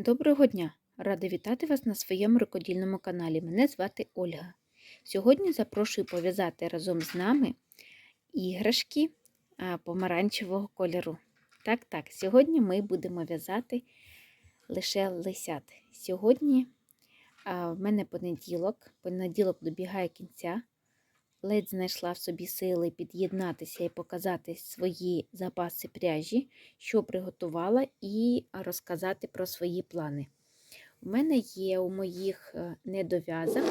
Доброго дня! Рада вітати вас на своєму рукодільному каналі. Мене звати Ольга. Сьогодні запрошую пов'язати разом з нами іграшки помаранчевого кольору. Так, так, сьогодні ми будемо в'язати лише лисят. Сьогодні в мене понеділок, понеділок добігає кінця. Ледь знайшла в собі сили під'єднатися і показати свої запаси пряжі, що приготувала, і розказати про свої плани. У мене є у моїх е, недов'язах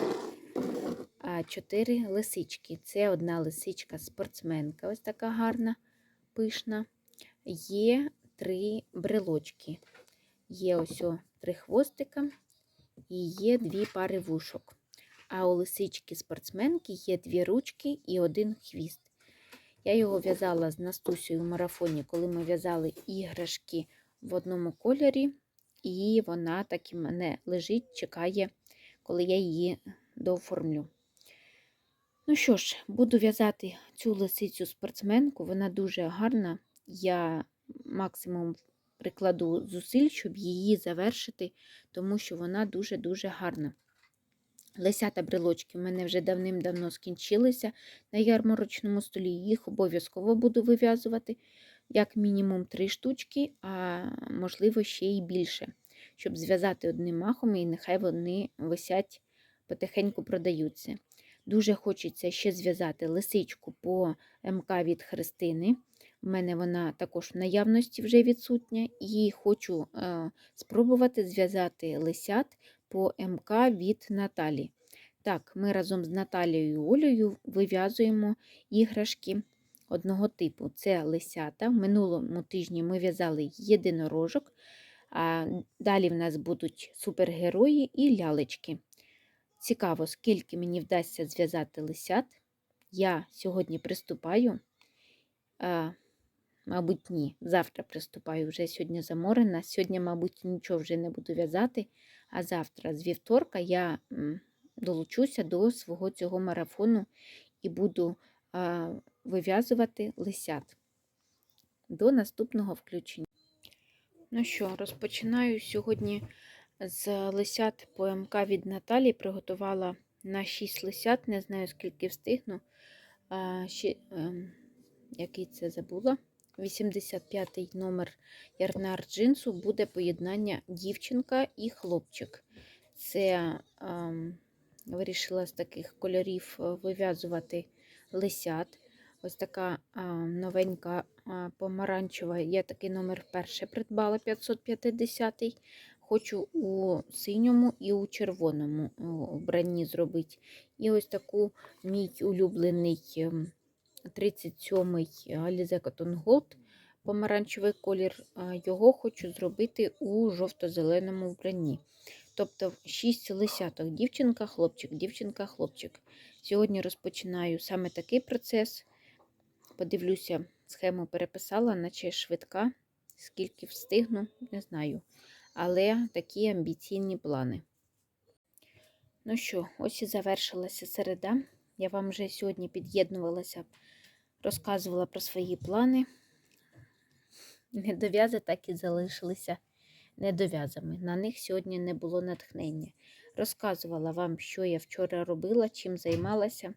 чотири лисички. Це одна лисичка спортсменка, ось така гарна, пишна. Є три брелочки. Є ось о, три хвостика і є дві пари вушок. А у лисички спортсменки є дві ручки і один хвіст. Я його в'язала з Настусею в марафоні, коли ми в'язали іграшки в одному кольорі, і вона так і мене лежить, чекає, коли я її дооформлю. Ну що ж, буду в'язати цю лисицю спортсменку, вона дуже гарна. Я максимум прикладу зусиль, щоб її завершити, тому що вона дуже-дуже гарна. Лисята брелочки в мене вже давним-давно скінчилися на ярмарочному столі. Їх обов'язково буду вив'язувати, як мінімум три штучки, а можливо ще й більше, щоб зв'язати одним махом, і нехай вони висять, потихеньку продаються. Дуже хочеться ще зв'язати лисичку по МК від Христини. У мене вона також в наявності вже відсутня, і хочу е, спробувати зв'язати лисят по МК від Наталі. Так, ми разом з Наталією і Олею вив'язуємо іграшки одного типу. Це лисята. В минулому тижні ми в'язали єдинорожок, а далі в нас будуть супергерої і лялечки. Цікаво, скільки мені вдасться зв'язати лисят. Я сьогодні приступаю. А, Мабуть, ні. Завтра приступаю, вже сьогодні заморена. Сьогодні, мабуть, нічого вже не буду в'язати, а завтра, з вівторка, я долучуся до свого цього марафону і буду вив'язувати лисят до наступного включення. Ну що, розпочинаю сьогодні з лисят по МК від Наталі. Приготувала на 6 лисят, не знаю, скільки встигну. Ще, а, який це забула. 85-й номер ярнар джинсу буде поєднання дівчинка і хлопчик. Це а, вирішила з таких кольорів вив'язувати лисят. Ось така а, новенька а, помаранчева. Я такий номер перше придбала 550-й. Хочу у синьому і у червоному вбранні зробити. І ось таку мій улюблений 37-й Alize Cotton Gold помаранчевий колір. Його хочу зробити у жовто-зеленому вбранні. Тобто 6 лисяток, дівчинка, хлопчик, дівчинка, хлопчик. Сьогодні розпочинаю саме такий процес. Подивлюся, схему переписала, наче швидка, скільки встигну, не знаю. Але такі амбіційні плани. Ну що, ось і завершилася середа. Я вам вже сьогодні під'єднувалася, розказувала про свої плани. Недов'язи так і залишилися недов'язами. На них сьогодні не було натхнення. Розказувала вам, що я вчора робила, чим займалася,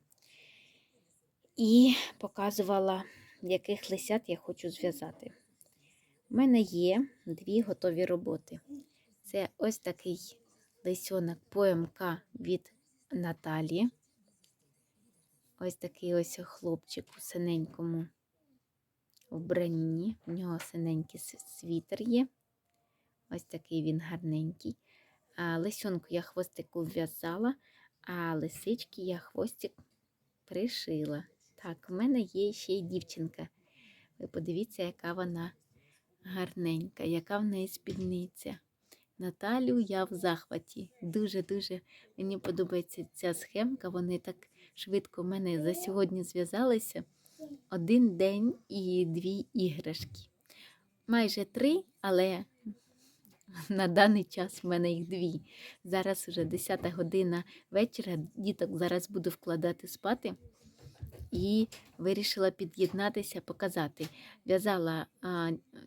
і показувала, яких лисят я хочу зв'язати. У мене є дві готові роботи. Це ось такий лисьонок ПМК від Наталі. Ось такий ось хлопчик у синенькому вбранні. У нього синенький світер є. Ось такий він гарненький. А Лисьонку я хвостику в'язала, а лисички я хвостик пришила. Так, у мене є ще й дівчинка. Ви подивіться, яка вона гарненька, яка в неї спідниця. Наталю я в захваті. Дуже-дуже мені подобається ця схемка. Вони так швидко в мене за сьогодні зв'язалися. Один день і дві іграшки. Майже три, але на даний час в мене їх дві. Зараз вже 10 година вечора. Діток зараз буду вкладати спати. І вирішила під'єднатися, показати. В'язала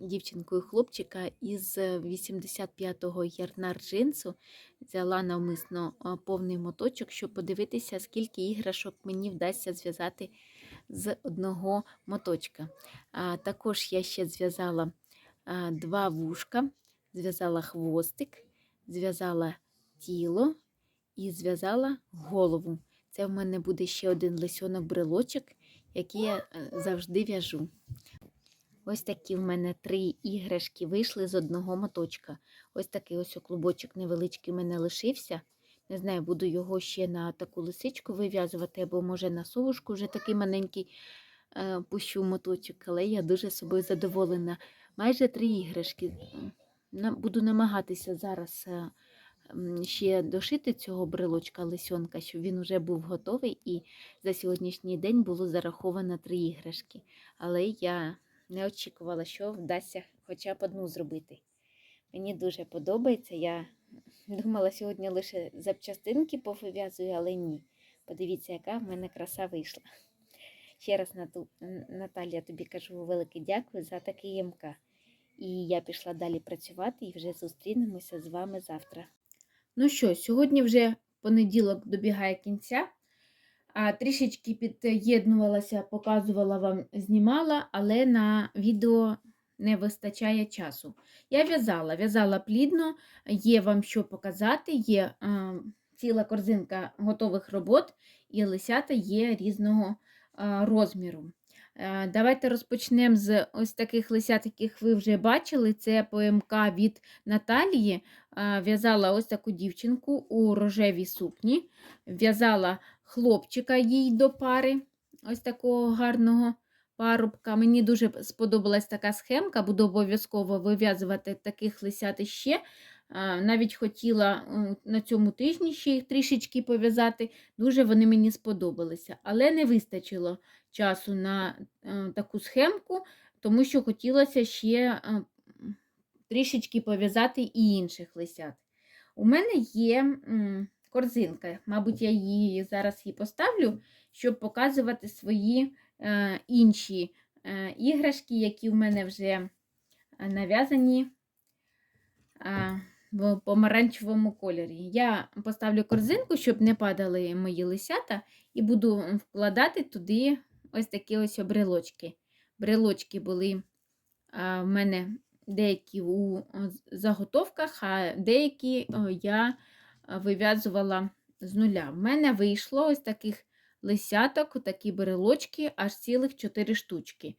дівчинку і хлопчика із 85-го ярна джинсу. Взяла навмисно повний моточок, щоб подивитися, скільки іграшок мені вдасться зв'язати з одного моточка. А, також я ще зв'язала два вушка, зв'язала хвостик, зв'язала тіло і зв'язала голову. Це в мене буде ще один лисьонок брелочок, який я е, завжди в'яжу. Ось такі в мене три іграшки вийшли з одного моточка. Ось такий ось клубочок невеличкий в мене лишився. Не знаю, буду його ще на таку лисичку вив'язувати, або, може, на совушку вже такий маленький е, пущу моточок, але я дуже собою задоволена. Майже три іграшки. Буду намагатися зараз е, ще дошити цього брелочка лисьонка, щоб він вже був готовий, і за сьогоднішній день було зараховано три іграшки. Але я не очікувала, що вдасться хоча б одну зробити. Мені дуже подобається. Я думала сьогодні лише запчастинки повив'язую, але ні. Подивіться, яка в мене краса вийшла. Ще раз, Наталія, тобі кажу велике дякую за такий МК. І я пішла далі працювати і вже зустрінемося з вами завтра. Ну що, сьогодні вже понеділок добігає кінця. А трішечки під'єднувалася, показувала вам, знімала, але на відео не вистачає часу. Я в'язала, в'язала плідно, є вам що показати, є е, ціла корзинка готових робот, і лисята є різного е, розміру. Е, Давайте розпочнемо з ось таких лисят, яких ви вже бачили. Це ПМК від Наталії. Е, В'язала ось таку дівчинку у рожевій сукні. В'язала хлопчика їй до пари, ось такого гарного парубка. Мені дуже сподобалась така схемка, буду обов'язково вив'язувати таких лисят ще. Навіть хотіла на цьому тижні ще їх трішечки пов'язати. Дуже вони мені сподобалися, але не вистачило часу на е, таку схемку, тому що хотілося ще е, трішечки пов'язати і інших лисят. У мене є корзинка, мабуть, я її зараз її поставлю, щоб показувати свої е, інші е, іграшки, які в мене вже е, нав'язані в помаранчевому кольорі. Я поставлю корзинку, щоб не падали мої лисята, і буду вкладати туди ось такі ось брелочки. Брелочки були в мене деякі у заготовках, а деякі я вив'язувала з нуля. В мене вийшло ось таких лисяток, такі брелочки, аж цілих 4 штучки.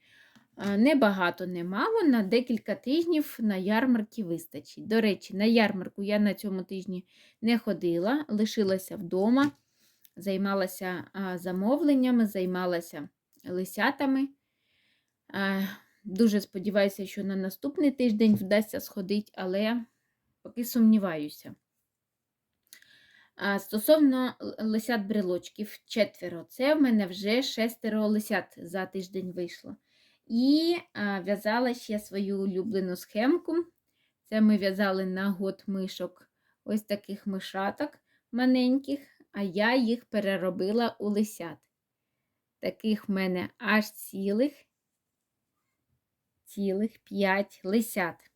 Небагато, немало, на декілька тижнів на ярмарки вистачить. До речі, на ярмарку я на цьому тижні не ходила, лишилася вдома, займалася замовленнями, займалася лисятами. Дуже сподіваюся, що на наступний тиждень вдасться сходити, але поки сумніваюся. А, Стосовно лисят брелочків четверо, це в мене вже шестеро лисят за тиждень вийшло. І в'язала ще свою улюблену схемку. Це ми в'язали на год мишок ось таких мишаток маленьких, а я їх переробила у лисят. Таких в мене аж цілих, цілих 5 лисят.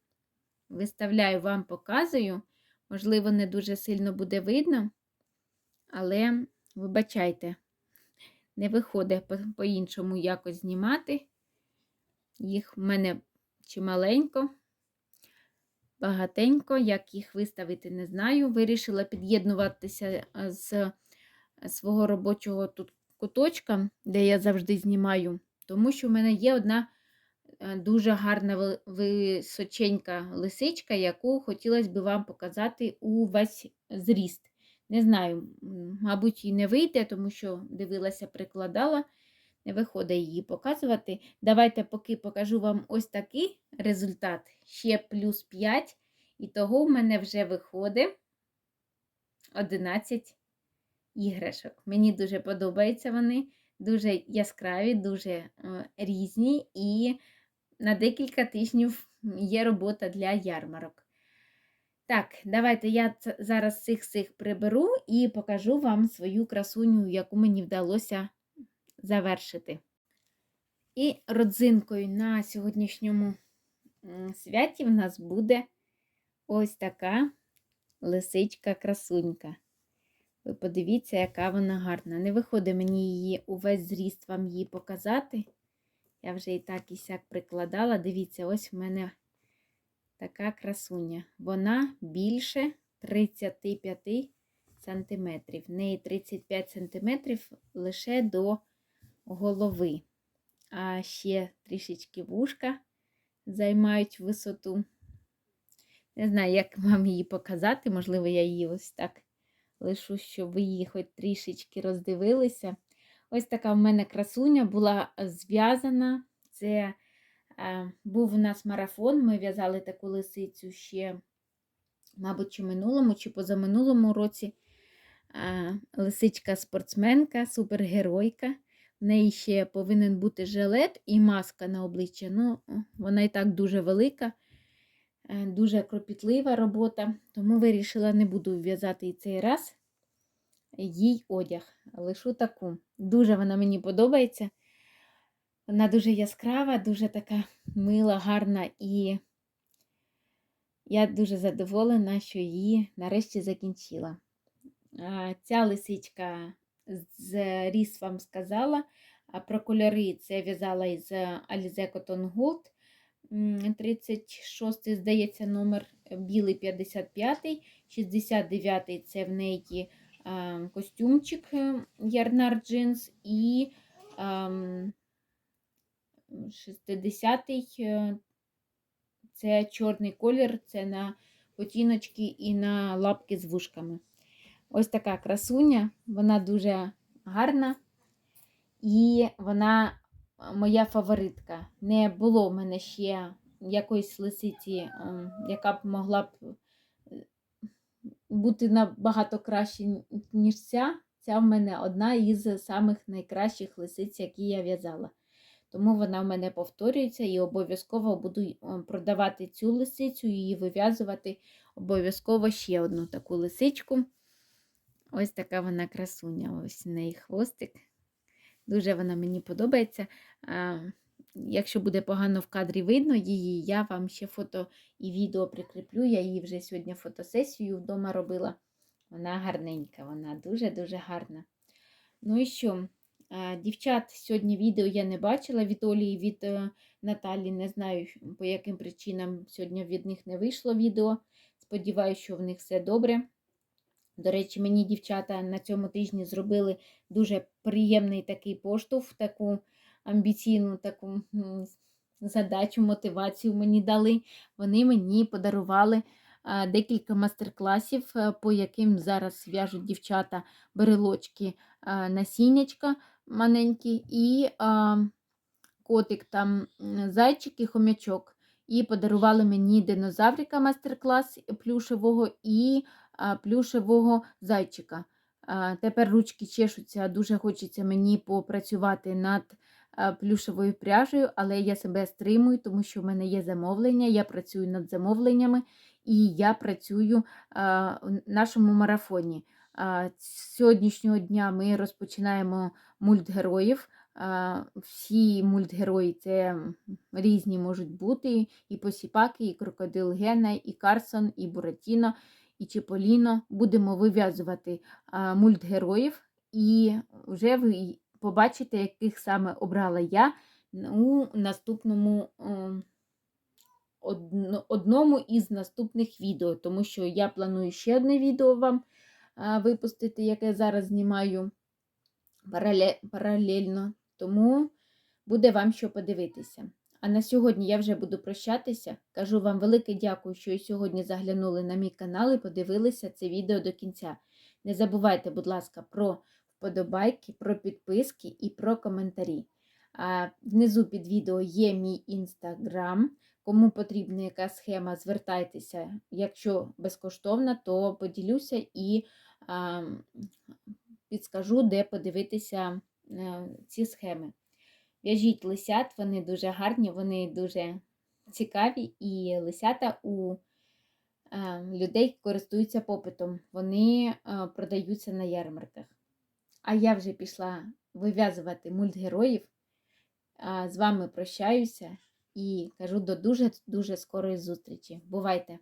Виставляю вам, показую. Можливо, не дуже сильно буде видно, але вибачайте, не виходить по- по-іншому якось знімати. Їх в мене чималенько, багатенько, як їх виставити, не знаю. Вирішила під'єднуватися з свого робочого тут куточка, де я завжди знімаю, тому що в мене є одна дуже гарна височенька лисичка, яку хотілося б вам показати у весь зріст. Не знаю, мабуть, і не вийде, тому що дивилася, прикладала, не виходить її показувати. Давайте поки покажу вам ось такий результат. Ще плюс 5, і того в мене вже виходить 11 іграшок. Мені дуже подобаються вони, дуже яскраві, дуже е, різні, і на декілька тижнів є робота для ярмарок. Так, давайте я зараз цих цих приберу і покажу вам свою красуню, яку мені вдалося завершити. І родзинкою на сьогоднішньому святі в нас буде ось така лисичка-красунька. Ви подивіться, яка вона гарна. Не виходить мені її увесь зріст вам її показати. Я вже і так і сяк прикладала. Дивіться, ось в мене така красуня. Вона більше 35 сантиметрів. В неї 35 сантиметрів лише до голови. А ще трішечки вушка займають висоту. Не знаю, як вам її показати. Можливо, я її ось так лишу, щоб ви її хоч трішечки роздивилися. Ось така в мене красуня була зв'язана. Це е, був у нас марафон. Ми в'язали таку лисицю ще, мабуть, чи минулому, чи позаминулому році. Е, Лисичка-спортсменка, супергеройка. В неї ще повинен бути жилет і маска на обличчя. Ну, вона і так дуже велика, е, дуже кропітлива робота, тому вирішила, не буду в'язати і цей раз їй одяг. Лишу таку. Дуже вона мені подобається. Вона дуже яскрава, дуже така мила, гарна, і я дуже задоволена, що її нарешті закінчила. Ця лисичка зріс вам сказала. Про кольори це в'язала із Alize Cotton Gold. М, 36, здається, номер білий 55, 69 це в неї костюмчик е, Ярнар джинс і 60-й е, це чорний колір, це на ботиночки і на лапки з вушками. Ось така красуня, вона дуже гарна. І вона моя фаворитка. Не було в мене ще якоїсь лисиці, яка б могла б е, бути набагато краще, ніж ця. Ця в мене одна із самих найкращих лисиць, які я в'язала. Тому вона в мене повторюється і обов'язково буду е, продавати цю лисицю і вив'язувати обов'язково ще одну таку лисичку. Ось така вона красуня. Ось в неї хвостик. Дуже вона мені подобається. Якщо буде погано в кадрі видно її, я вам ще фото і відео прикріплю. Я її вже сьогодні фотосесію вдома робила. Вона гарненька, вона дуже-дуже гарна. Ну і що? Дівчат, сьогодні відео я не бачила від Олі від е, Наталі. Не знаю, по яким причинам сьогодні від них не вийшло відео. Сподіваюся, що в них все добре. До речі, мені дівчата на цьому тижні зробили дуже приємний такий поштовх, таку амбіційну таку задачу, мотивацію мені дали. Вони мені подарували декілька мастер-класів, е, по яким зараз в'яжуть дівчата берелочки насіннячка маленькі, і котик там зайчик і хомячок. І подарували мені динозаврика мастер-клас плюшевого і плюшевого зайчика. Тепер ручки чешуться, дуже хочеться мені попрацювати над плюшевою пряжею, але я себе стримую, тому що в мене є замовлення, я працюю над замовленнями і я працюю в нашому марафоні. З сьогоднішнього дня ми розпочинаємо мультгероїв. Всі мультгерої це різні можуть бути: і Посіпаки, і Крокодил Гена, і Карсон, і Буратіно і Чіполіно будемо вив'язувати мультгероїв, і вже побачите, яких саме обрала я у наступному одному із наступних відео, тому що я планую ще одне відео вам випустити, яке зараз знімаю паралельно, тому буде вам що подивитися. А на сьогодні я вже буду прощатися. Кажу вам велике дякую, що сьогодні заглянули на мій канал і подивилися це відео до кінця. Не забувайте, будь ласка, про вподобайки, про підписки і про коментарі. А Внизу під відео є мій інстаграм. Кому потрібна яка схема, звертайтеся. Якщо безкоштовна, то поділюся і підскажу, де подивитися е, ці схеми. В'яжіть лисят, вони дуже гарні, вони дуже цікаві, і лисята у е, людей користуються попитом, вони е, продаються на ярмарках. А я вже пішла вив'язувати мультгероїв. З вами прощаюся і кажу до дуже-дуже скорої зустрічі. Бувайте!